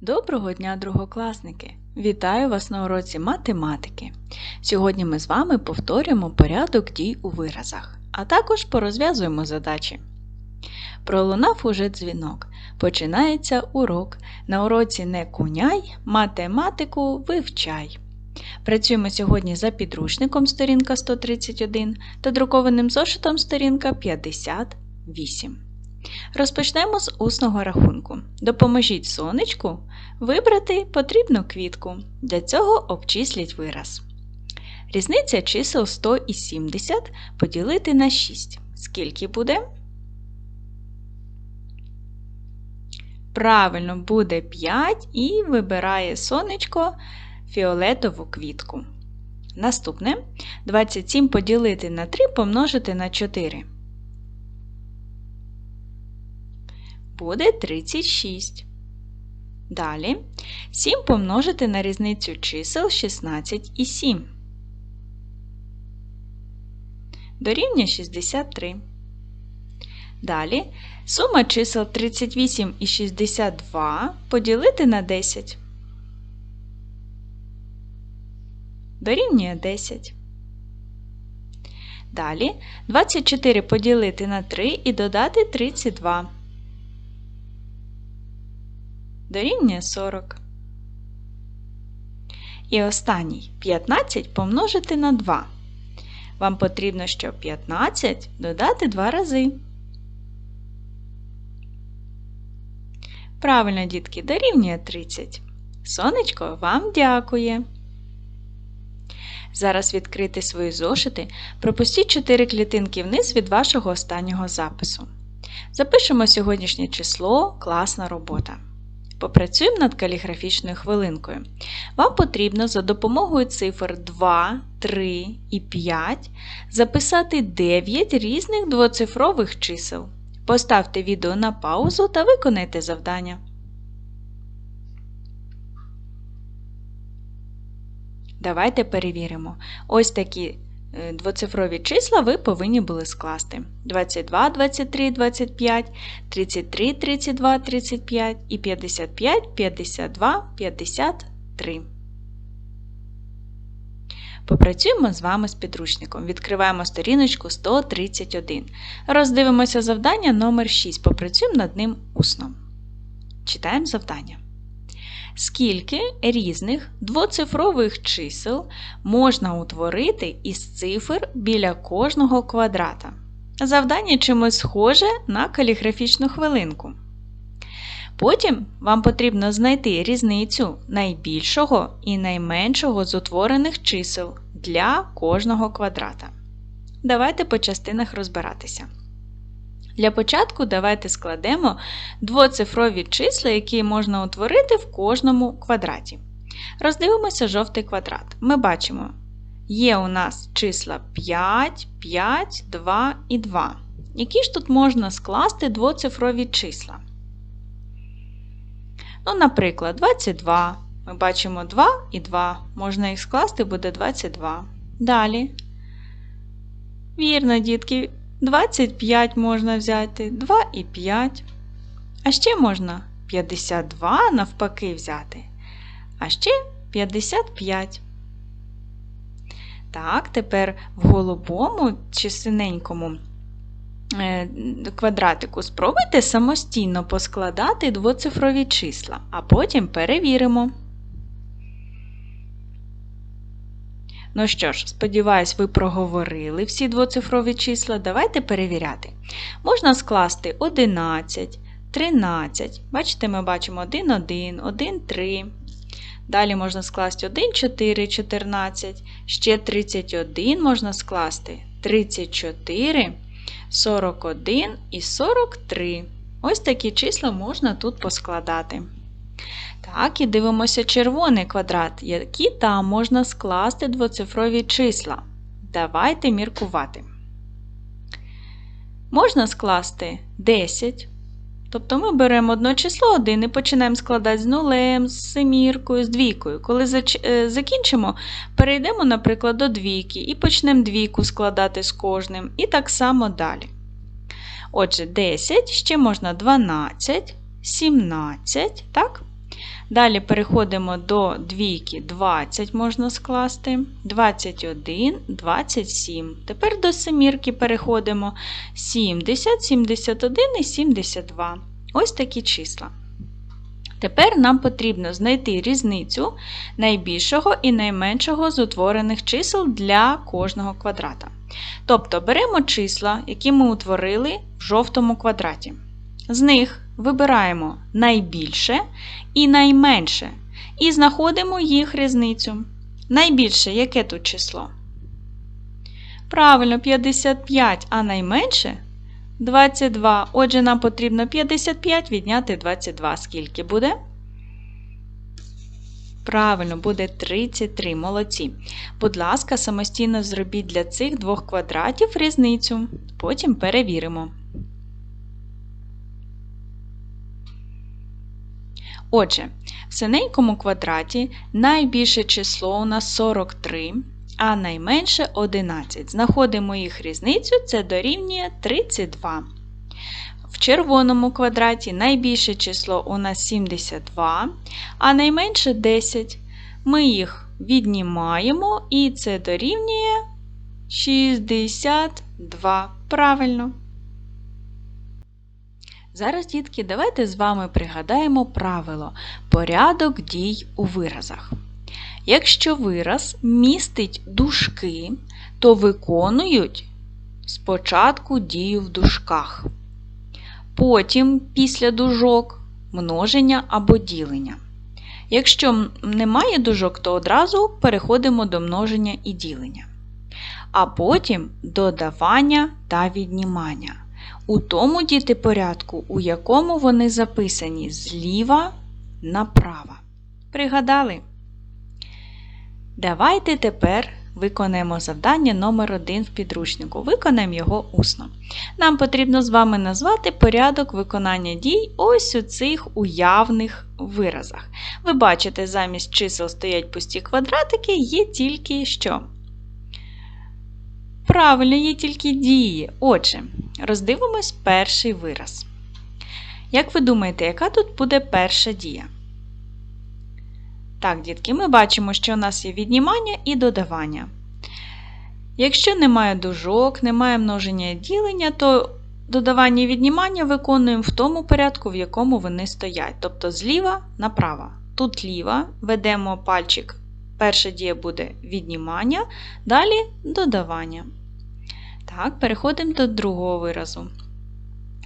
Доброго дня, другокласники! Вітаю вас на уроці математики. Сьогодні ми з вами повторюємо порядок дій у виразах, а також порозв'язуємо задачі. Пролунав уже дзвінок. Починається урок. На уроці не куняй, математику вивчай. Працюємо сьогодні за підручником сторінка 131 та друкованим зошитом сторінка 58. Розпочнемо з усного рахунку. Допоможіть сонечку вибрати потрібну квітку. Для цього обчисліть вираз. Різниця чисел 100 і 70 поділити на 6. Скільки буде? Правильно, буде 5 і вибирає сонечко фіолетову квітку. Наступне 27 поділити на 3 помножити на 4. Буде 36. Далі 7 помножити на різницю чисел 16 і 7. Дорівнює 63. Далі сума чисел 38 і 62 поділити на 10. Дорівнює 10. Далі 24 поділити на 3 і додати 32 дорівнює 40. І останній 15 помножити на 2. Вам потрібно, щоб 15 додати 2 рази. Правильно, дітки, дорівнює 30. Сонечко вам дякує. Зараз відкрити свої зошити, пропустіть 4 клітинки вниз від вашого останнього запису. Запишемо сьогоднішнє число класна робота. Попрацюємо над каліграфічною хвилинкою. Вам потрібно за допомогою цифр 2, 3 і 5 записати 9 різних двоцифрових чисел. Поставте відео на паузу та виконайте завдання. Давайте перевіримо. Ось такі двоцифрові числа ви повинні були скласти 22, 23, 25, 33, 32, 35 і 55, 52, 53. Попрацюємо з вами з підручником. Відкриваємо сторіночку 131. Роздивимося завдання номер 6 Попрацюємо над ним усно. Читаємо завдання. Скільки різних двоцифрових чисел можна утворити із цифр біля кожного квадрата? Завдання чимось схоже на каліграфічну хвилинку. Потім вам потрібно знайти різницю найбільшого і найменшого з утворених чисел для кожного квадрата. Давайте по частинах розбиратися. Для початку давайте складемо двоцифрові числа, які можна утворити в кожному квадраті. Роздивимося жовтий квадрат. Ми бачимо, є у нас числа 5, 5, 2 і 2. Які ж тут можна скласти двоцифрові числа? Ну, Наприклад, 22. Ми бачимо 2 і 2. Можна їх скласти, буде 22. Далі. Вірно, дітки, 25 можна взяти, 2 і 5. А ще можна 52 навпаки взяти. А ще 55. Так, тепер в голубому чи синенькому е, квадратику спробуйте самостійно поскладати двоцифрові числа, а потім перевіримо. Ну що ж, сподіваюсь, ви проговорили всі двоцифрові числа. Давайте перевіряти. Можна скласти 11, 13. Бачите, ми бачимо 1, 1, 1, 3. Далі можна скласти 1, 4, 14. Ще 31 можна скласти 34, 41 і 43. Ось такі числа можна тут поскладати. Так, і дивимося червоний квадрат, які там можна скласти двоцифрові числа. Давайте міркувати. Можна скласти 10. Тобто ми беремо одне число 1 і починаємо складати з нулем, з семіркою, з двійкою. Коли е, закінчимо, перейдемо, наприклад, до двійки і почнемо двійку складати з кожним, і так само далі. Отже, 10, ще можна 12, 17, так? Далі переходимо до двійки 20 можна скласти, 21, 27. Тепер до семірки переходимо 70, 71 і 72. Ось такі числа. Тепер нам потрібно знайти різницю найбільшого і найменшого з утворених чисел для кожного квадрата. Тобто беремо числа, які ми утворили в жовтому квадраті. З них вибираємо найбільше і найменше. І знаходимо їх різницю. Найбільше яке тут число? Правильно, 55, а найменше 22. Отже, нам потрібно 55 відняти 22. Скільки буде? Правильно, буде 33. Молодці. Будь ласка, самостійно зробіть для цих двох квадратів різницю. Потім перевіримо. Отже, в синенькому квадраті найбільше число у нас 43, а найменше 11. Знаходимо їх різницю, це дорівнює 32. В червоному квадраті найбільше число у нас 72, а найменше 10. Ми їх віднімаємо, і це дорівнює 62. Правильно. Зараз, дітки, давайте з вами пригадаємо правило порядок дій у виразах. Якщо вираз містить дужки, то виконують спочатку дію в дужках. Потім, після дужок, множення або ділення. Якщо немає дужок, то одразу переходимо до множення і ділення. А потім додавання та віднімання. У тому діти порядку, у якому вони записані зліва направо. Пригадали? Давайте тепер виконаємо завдання номер 1 в підручнику. Виконаємо його усно. Нам потрібно з вами назвати порядок виконання дій ось у цих уявних виразах. Ви бачите, замість чисел стоять пусті квадратики, є тільки що? Правильно, є тільки дії. Отже, роздивимось перший вираз. Як ви думаєте, яка тут буде перша дія? Так, дітки, ми бачимо, що у нас є віднімання і додавання. Якщо немає дужок, немає множення і ділення, то додавання і віднімання виконуємо в тому порядку, в якому вони стоять. Тобто зліва направо. Тут ліва ведемо пальчик. Перша дія буде віднімання, далі додавання. Так, переходимо до другого виразу.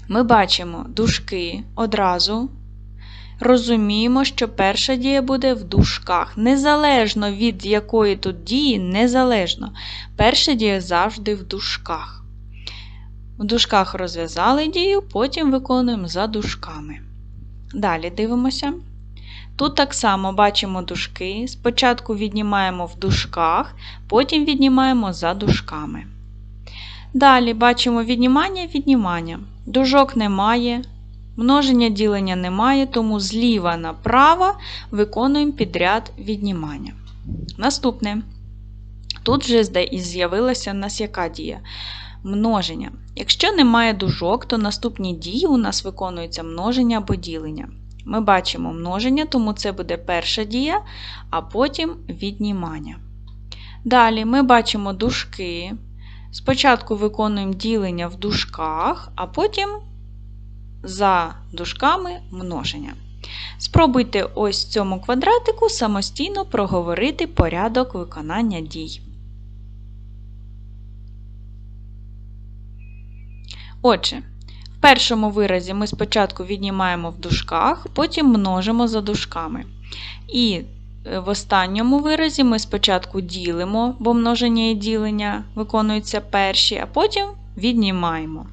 Ми бачимо дужки одразу. Розуміємо, що перша дія буде в дужках. Незалежно від якої тут дії, незалежно. Перша дія завжди в дужках. В дужках розв'язали дію, потім виконуємо за дужками. Далі дивимося. Тут так само бачимо дужки. Спочатку віднімаємо в дужках, потім віднімаємо за дужками. Далі бачимо віднімання віднімання. Дужок немає, множення ділення немає, тому зліва направо виконуємо підряд віднімання. Наступне. Тут вже з'явилася у нас яка дія? Множення. Якщо немає дужок, то наступні дії у нас виконуються множення або ділення. Ми бачимо множення, тому це буде перша дія, а потім віднімання. Далі ми бачимо дужки. Спочатку виконуємо ділення в дужках, а потім за дужками множення. Спробуйте ось цьому квадратику самостійно проговорити порядок виконання дій. Отже, в першому виразі ми спочатку віднімаємо в дужках, потім множимо за дужками. І в останньому виразі ми спочатку ділимо, бо множення і ділення виконуються перші, а потім віднімаємо.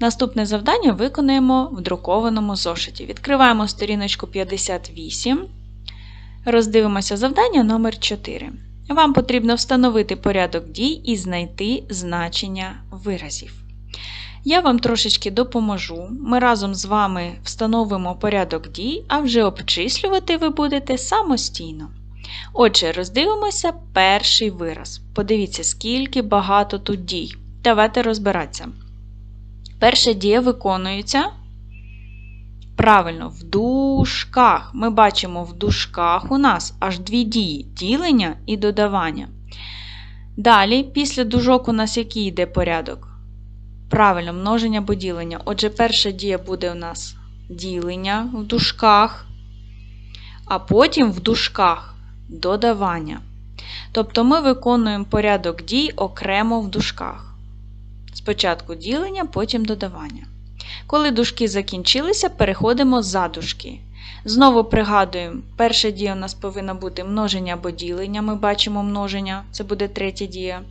Наступне завдання виконуємо в друкованому зошиті. Відкриваємо сторіночку 58, роздивимося завдання номер 4 Вам потрібно встановити порядок дій і знайти значення виразів. Я вам трошечки допоможу. Ми разом з вами встановимо порядок дій, а вже обчислювати ви будете самостійно. Отже, роздивимося перший вираз. Подивіться, скільки багато тут дій. Давайте розбиратися. Перша дія виконується Правильно, в дужках. Ми бачимо в дужках у нас аж дві дії ділення і додавання. Далі, після дужок у нас який йде порядок? Правильно, множення або ділення. Отже, перша дія буде у нас ділення в дужках, а потім в дужках додавання. Тобто ми виконуємо порядок дій окремо в дужках. Спочатку ділення, потім додавання. Коли дужки закінчилися, переходимо за дужки. Знову пригадуємо, перша дія у нас повинна бути множення або ділення. Ми бачимо множення, це буде третя дія.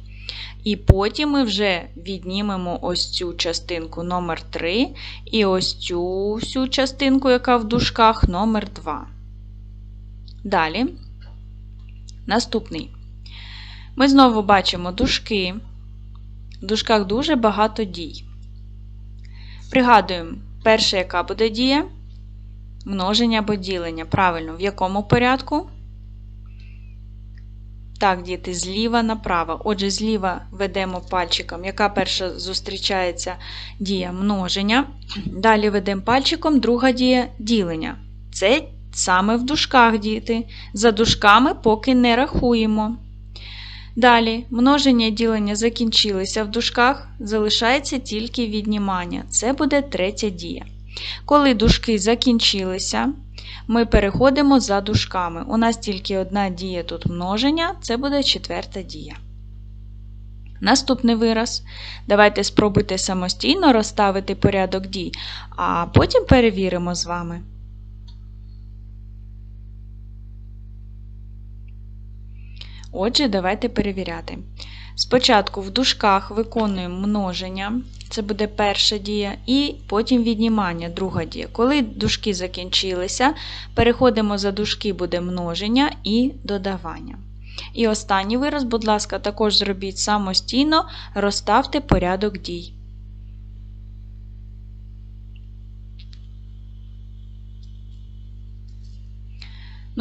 І потім ми вже віднімемо ось цю частинку номер 3 і ось цю всю частинку, яка в дужках, номер 2. Далі, наступний. Ми знову бачимо дужки. В дужках дуже багато дій. Пригадуємо, перша, яка буде дія? Множення або ділення. Правильно, в якому порядку? Так, діти, зліва направо. Отже, зліва ведемо пальчиком, яка перша зустрічається дія множення. Далі ведемо пальчиком друга дія ділення. Це саме в дужках діти. За дужками поки не рахуємо. Далі, множення і ділення закінчилися в дужках, залишається тільки віднімання. Це буде третя дія. Коли дужки закінчилися, ми переходимо за дужками. У нас тільки одна дія тут множення, це буде четверта дія. Наступний вираз. Давайте спробуйте самостійно розставити порядок дій, а потім перевіримо з вами. Отже, давайте перевіряти. Спочатку в дужках виконуємо множення, це буде перша дія, і потім віднімання, друга дія. Коли дужки закінчилися, переходимо за дужки, буде множення і додавання. І останній вираз, будь ласка, також зробіть самостійно, розставте порядок дій.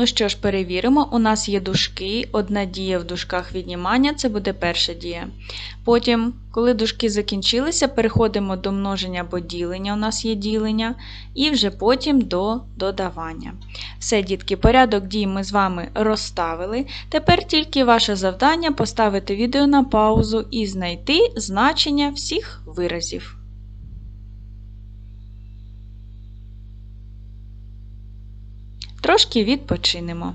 Ну що ж, перевіримо. У нас є дужки, одна дія в дужках віднімання, це буде перша дія. Потім, коли дужки закінчилися, переходимо до множення або ділення, у нас є ділення, і вже потім до додавання. Все, дітки, порядок дій ми з вами розставили. Тепер тільки ваше завдання поставити відео на паузу і знайти значення всіх виразів. Трошки відпочинемо.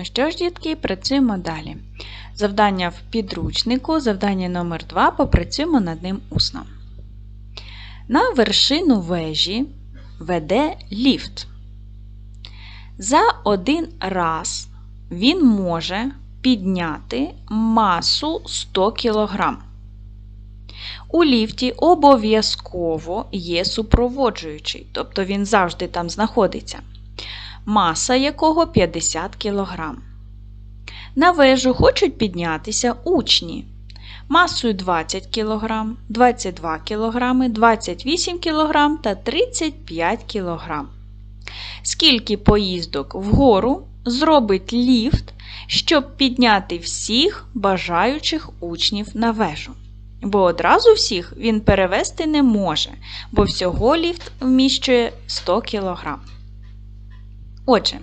Ну що ж, дітки, працюємо далі. Завдання в підручнику, завдання номер 2 попрацюємо над ним усно. На вершину вежі веде ліфт. За один раз він може підняти масу 100 кг. У ліфті обов'язково є супроводжуючий, тобто він завжди там знаходиться маса якого 50 кг. На вежу хочуть піднятися учні масою 20 кг, 22 кг, 28 кг та 35 кг. Скільки поїздок вгору зробить ліфт щоб підняти всіх бажаючих учнів на вежу. Бо одразу всіх він перевести не може, бо всього ліфт вміщує 100 кг. Отже,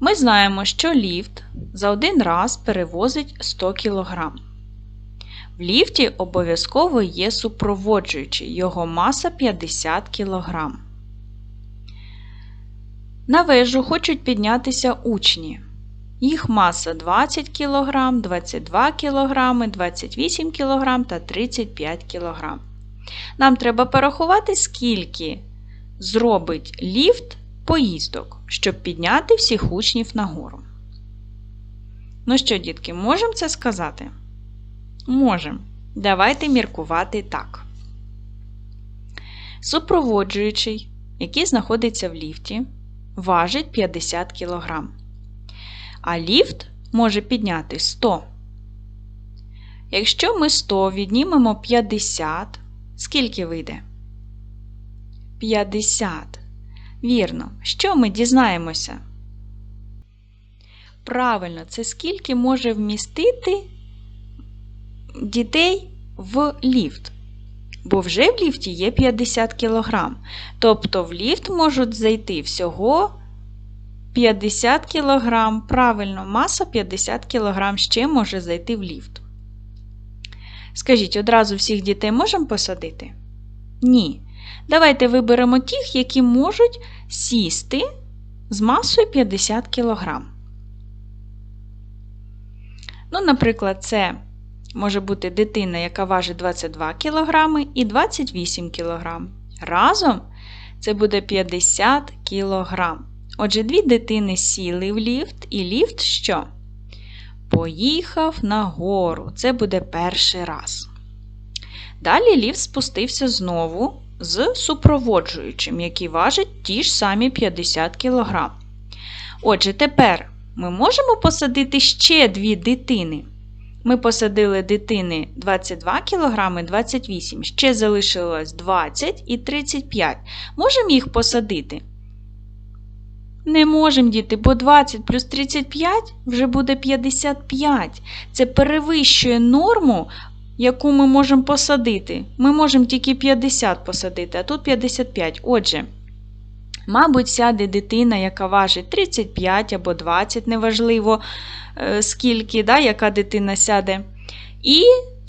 ми знаємо, що ліфт за один раз перевозить 100 кг. В ліфті обов'язково є супроводжуючий, його маса 50 кг. На вежу хочуть піднятися учні. Їх маса 20 кг, 22 кг, 28 кг та 35 кг. Нам треба порахувати, скільки зробить ліфт поїздок, щоб підняти всіх учнів нагору. Ну що, дітки, можемо це сказати? Можемо. Давайте міркувати так. Супроводжуючий, який знаходиться в ліфті, важить 50 кг. А ліфт може підняти 100. Якщо ми 100 віднімемо 50, скільки вийде? 50. Вірно, що ми дізнаємося? Правильно, це скільки може вмістити дітей в ліфт. Бо вже в ліфті є 50 кг. Тобто в ліфт можуть зайти всього 50 кг. Правильно, маса 50 кг ще може зайти в ліфт. Скажіть, одразу всіх дітей можемо посадити? Ні. Давайте виберемо тих, які можуть сісти з масою 50 кг. Ну, наприклад, це може бути дитина, яка важить 22 кг і 28 кг. Разом це буде 50 кг. Отже, дві дитини сіли в ліфт, і ліфт що? Поїхав нагору. Це буде перший раз. Далі ліфт спустився знову з супроводжуючим, який важить ті ж самі 50 кг. Отже, тепер ми можемо посадити ще дві дитини. Ми посадили дитини 22 кг 28 ще залишилось 20 і 35. Можемо їх посадити? Не можемо, діти, бо 20 плюс 35 вже буде 55. Це перевищує норму, яку ми можемо посадити. Ми можемо тільки 50 посадити, а тут 55. Отже, мабуть, сяде дитина, яка важить 35 або 20, неважливо е, скільки, да, яка дитина сяде. І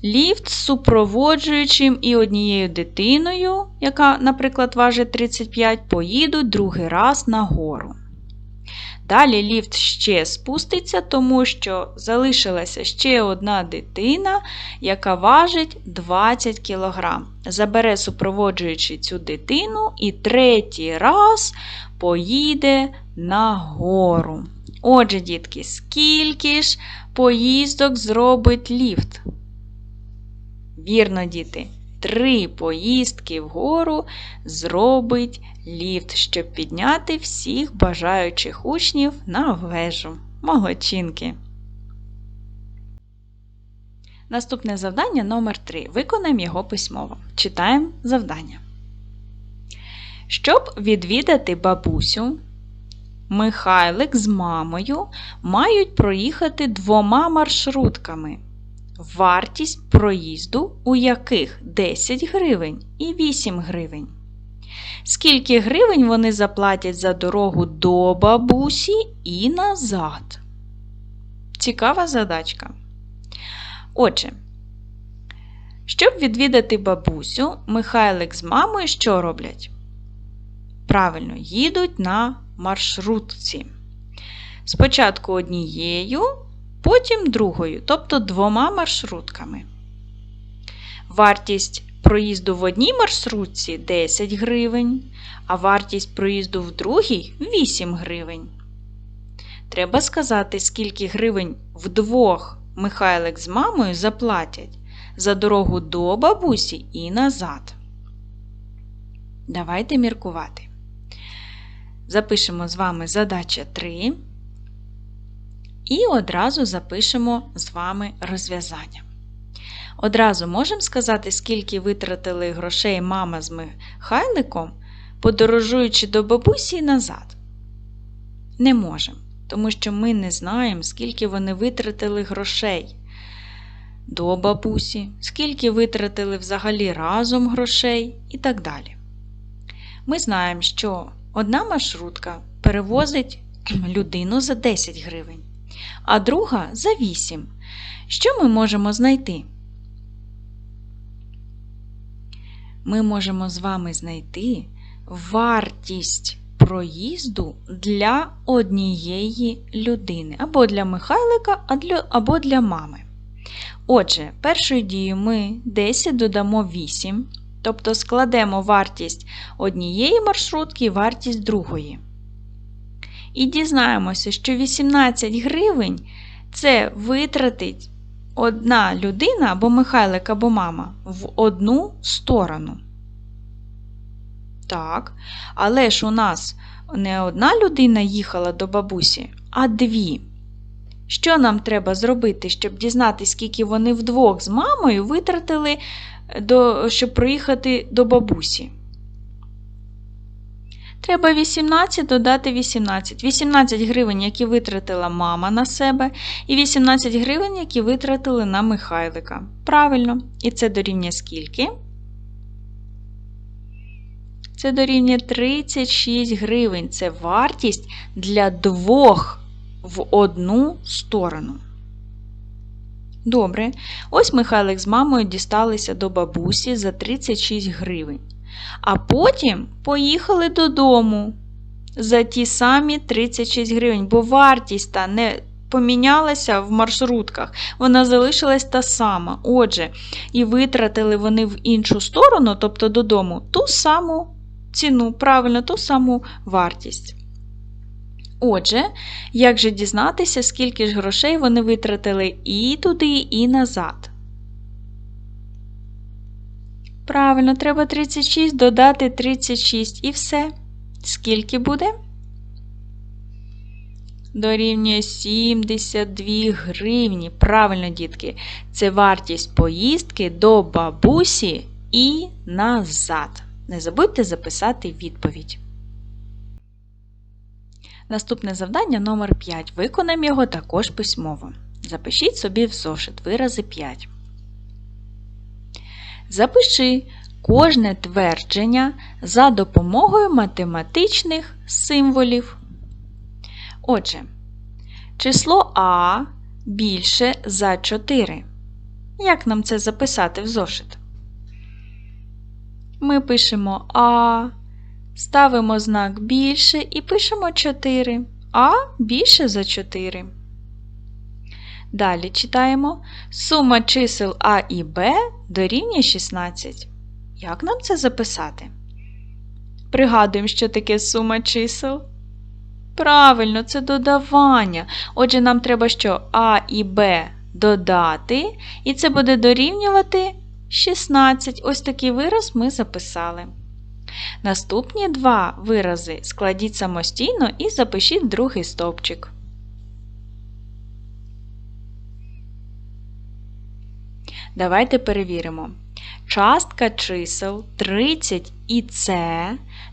ліфт з супроводжуючим і однією дитиною, яка, наприклад, важить 35, поїдуть другий раз нагору. Далі ліфт ще спуститься, тому що залишилася ще одна дитина, яка важить 20 кг. Забере, супроводжуючи цю дитину, і третій раз поїде нагору. Отже, дітки, скільки ж поїздок зробить ліфт? Вірно, діти, три поїздки вгору зробить ліфт, щоб підняти всіх бажаючих учнів на вежу. Молодчинки. Наступне завдання номер 3 Виконаємо його письмово. Читаємо завдання. Щоб відвідати бабусю, Михайлик з мамою мають проїхати двома маршрутками. Вартість проїзду, у яких 10 гривень і 8 гривень. Скільки гривень вони заплатять за дорогу до бабусі і назад? Цікава задачка. Отже, щоб відвідати бабусю, Михайлик з мамою що роблять? Правильно, їдуть на маршрутці. Спочатку однією, потім другою, тобто двома маршрутками. Вартість проїзду в одній маршрутці 10 гривень, а вартість проїзду в другій 8 гривень. Треба сказати, скільки гривень вдвох Михайлик з мамою заплатять за дорогу до бабусі і назад. Давайте міркувати. Запишемо з вами задача 3 і одразу запишемо з вами розв'язання. Одразу можемо сказати, скільки витратили грошей мама з Михайликом, подорожуючи до бабусі і назад? Не можемо. тому що ми не знаємо, скільки вони витратили грошей до бабусі, скільки витратили взагалі разом грошей і так далі. Ми знаємо, що одна маршрутка перевозить людину за 10 гривень, а друга за 8. Що ми можемо знайти? Ми можемо з вами знайти вартість проїзду для однієї людини, або для Михайлика, або для мами. Отже, першою дією ми 10 додамо 8, тобто складемо вартість однієї маршрутки і вартість другої. І дізнаємося, що 18 гривень це витратить одна людина або Михайлик, або мама в одну сторону. Так, але ж у нас не одна людина їхала до бабусі, а дві. Що нам треба зробити, щоб дізнатися, скільки вони вдвох з мамою витратили, до, щоб проїхати до бабусі? Треба 18 додати 18. 18 гривень, які витратила мама на себе, і 18 гривень, які витратили на Михайлика. Правильно. І це дорівнює скільки? Це дорівнює 36 гривень. Це вартість для двох в одну сторону. Добре. Ось Михайлик з мамою дісталися до бабусі за 36 гривень. А потім поїхали додому за ті самі 36 гривень, бо вартість та не помінялася в маршрутках, вона залишилась та сама. Отже, і витратили вони в іншу сторону, тобто додому, ту саму ціну, правильно, ту саму вартість. Отже, як же дізнатися, скільки ж грошей вони витратили і туди, і назад? Правильно, треба 36 додати 36 і все. Скільки буде? Дорівнює 72 гривні. Правильно, дітки, це вартість поїздки до бабусі і назад. Не забудьте записати відповідь. Наступне завдання номер 5. Виконаємо його також письмово. Запишіть собі в зошит вирази 5. Запиши кожне твердження за допомогою математичних символів. Отже, число А більше за 4. Як нам це записати в зошит? Ми пишемо А, ставимо знак більше і пишемо 4. А більше за 4. Далі читаємо сума чисел А і Б дорівнює 16. Як нам це записати? Пригадуємо, що таке сума чисел. Правильно, це додавання. Отже, нам треба що А і Б додати, і це буде дорівнювати 16. Ось такий вираз ми записали. Наступні два вирази складіть самостійно і запишіть другий стовпчик. Давайте перевіримо. Частка чисел 30 і С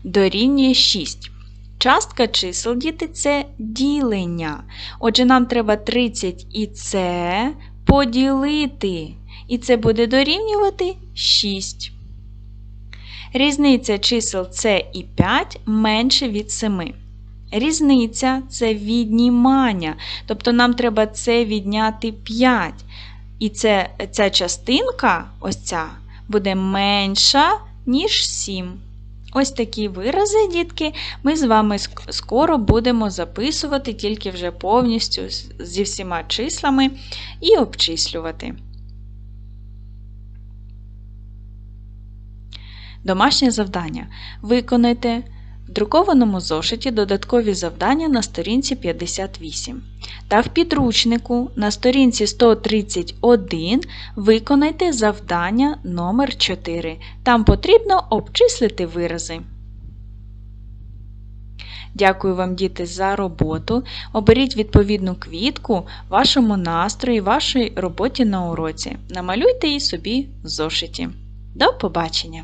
дорівнює 6. Частка чисел, діти, це ділення. Отже, нам треба 30 і С поділити. І це буде дорівнювати 6. Різниця чисел С і 5 менше від 7. Різниця це віднімання. Тобто нам треба це відняти 5. І це, ця частинка, ось ця, буде менша, ніж 7. Ось такі вирази, дітки, ми з вами скоро будемо записувати тільки вже повністю зі всіма числами і обчислювати. Домашнє завдання. Виконайте в друкованому зошиті додаткові завдання на сторінці 58. Та в підручнику на сторінці 131 виконайте завдання номер 4 Там потрібно обчислити вирази. Дякую вам, діти, за роботу. Оберіть відповідну квітку вашому настрої, вашій роботі на уроці. Намалюйте її собі в зошиті. До побачення!